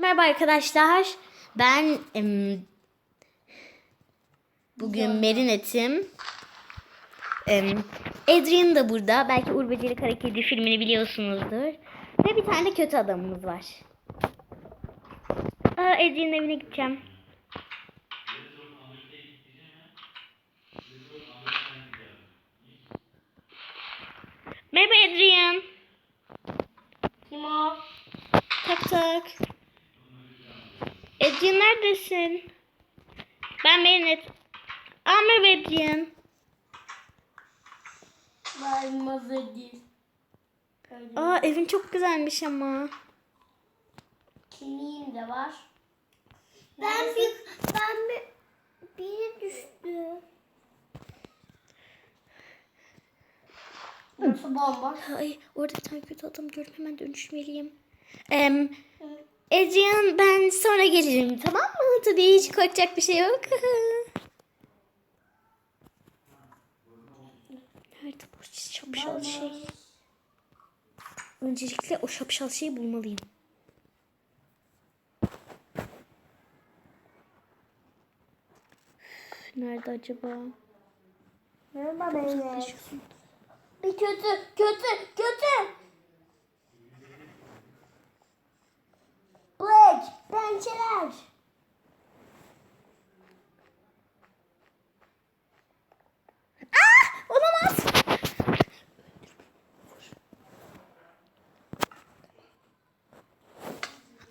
Merhaba arkadaşlar. Ben em, bugün Merinet'im. Em, Adrian da burada. Belki Kara Kedi filmini biliyorsunuzdur. Ve bir tane de kötü adamımız var. Aa, Adrian'ın evine gideceğim. Merhaba Adrian. Kim o? Tak tak. Adrian neredesin? Ben Merinet. Aa merhaba Adrian. Ben. Öyle. Aa evin çok güzelmiş ama. Kimliğim de var. Ben bir ben bir biri düştü. Burası bomboş. Ay orada bir tane kötü adam gördüm hemen dönüşmeliyim. Em, Adrian ben sonra gelirim tamam mı? Tabii hiç korkacak bir şey yok. Nerede bu şapşal şey? Öncelikle o şapşal şeyi bulmalıyım. Nerede acaba? Merhaba beyler. Bir kötü, kötü, kötü. Black, pençeler. Ah! Olamaz.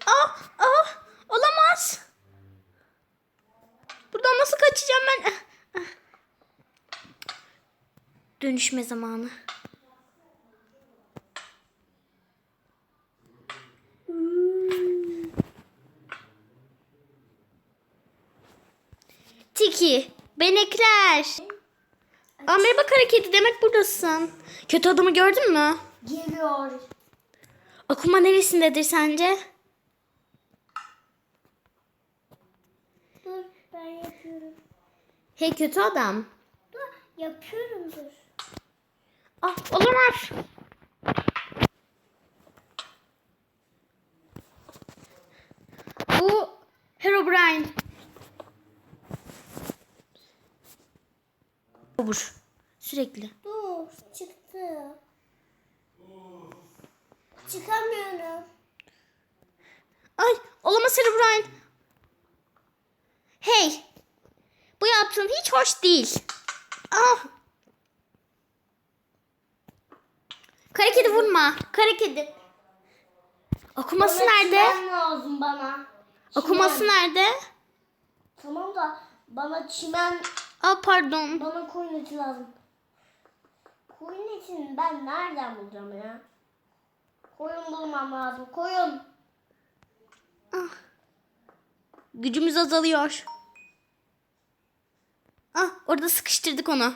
Ah! Ah! Olamaz. Buradan nasıl kaçacağım ben? Ah, ah. Dönüşme zamanı. Tiki, benekler. Aa, merhaba kara kedi demek buradasın. Kötü adamı gördün mü? Geliyor. Akuma neresindedir sence? Dur, ben yapıyorum. Hey kötü adam. Dur, yapıyorum dur. Ah olamaz. Bu Herobrine. Obur. Sürekli. Dur, çıktı. Çıkamıyorum. Ay olamaz Herobrine. Hey. Bu yaptığın hiç hoş değil. Ah. Kara kedi vurma. Kara kedi. Okuması Bana nerede? çimen lazım bana. Okuması Çimen. nerede? Tamam da bana çimen, Aa pardon. bana koyun eti lazım. Koyun etini ben nereden bulacağım ya? Koyun bulmam lazım. Koyun. Ah. Gücümüz azalıyor. Ah orada sıkıştırdık onu.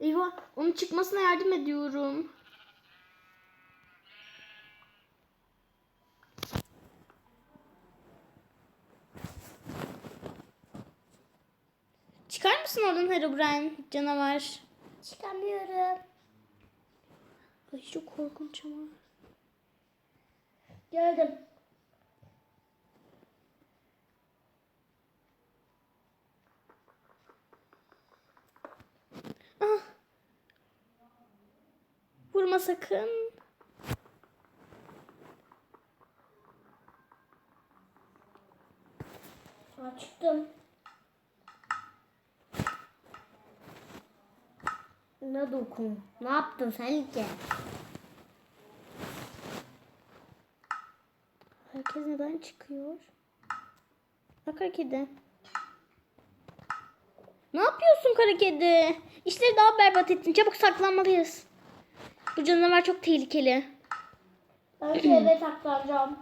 Eyvah onun çıkmasına yardım ediyorum. Çıkar mısın oradan Herobrine canavar? Çıkamıyorum. Ay çok korkunç ama. Geldim. Ah. Vurma sakın. Açtım. Ne dokun? Ne yaptın sen ki? Herkes neden çıkıyor? Bak kedi. Ne yapıyorsun kara kedi? İşleri daha berbat ettin. Çabuk saklanmalıyız. Bu canavar çok tehlikeli. Ben eve saklanacağım.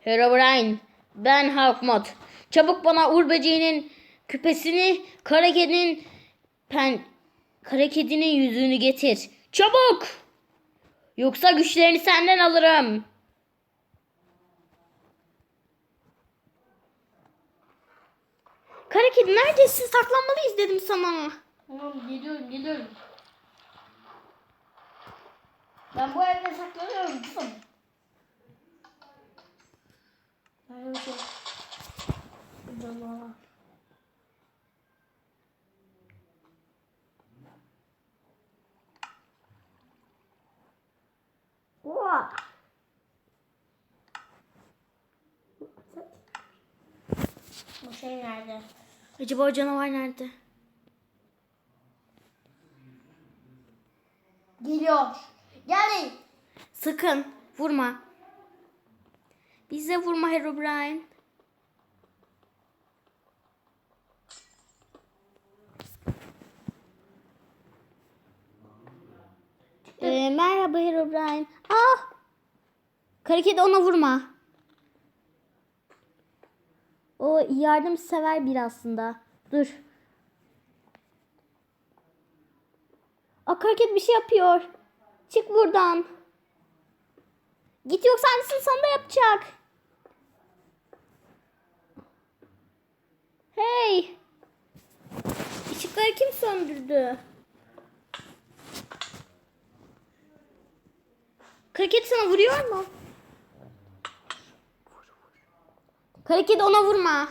Herobrine, ben Hawkmot. Çabuk bana Uğur böceğinin küpesini, kara kedinin pen, kara kedinin yüzüğünü getir. Çabuk! Yoksa güçlerini senden alırım. Kara kedi neredesin? Saklanmalıyız dedim sana. Tamam geliyorum geliyorum. Ben bu evde saklanıyorum kızım. Ben şey. Canavar. Oha. Bu şey nerede? Acaba o canavar nerede? Geliyor. Gelin. Sakın vurma. Bize vurma Herobrine. Ee, merhaba Herobrine. Ah! Kara kedi ona vurma. O yardımsever bir aslında. Dur. Aa, kara kedi bir şey yapıyor. Çık buradan. Git yoksa aynısını sana da yapacak. Hey. Işıkları kim söndürdü? Karaket sana vuruyor mu? Karaket ona vurma.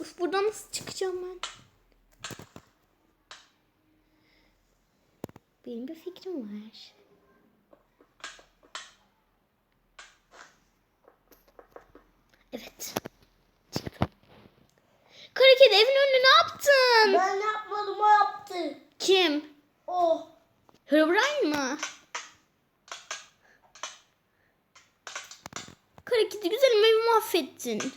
Uf buradan nasıl çıkacağım ben? Benim bir fikrim var. Evet. Çıktım. Kara kedi evin önünde ne yaptın? Ben yapmadım o yaptı. Kim? O. Herobrine mı? Kara kedi güzelim evi mahvettin.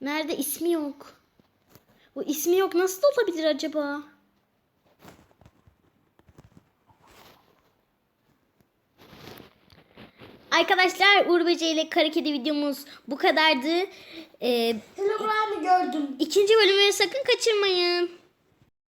Nerede ismi yok. Bu ismi yok nasıl olabilir acaba? Arkadaşlar Uğur Böceği ile Kara Kedi videomuz bu kadardı. Ee, Herobrine'i gördüm. ikinci bölümü sakın kaçırmayın.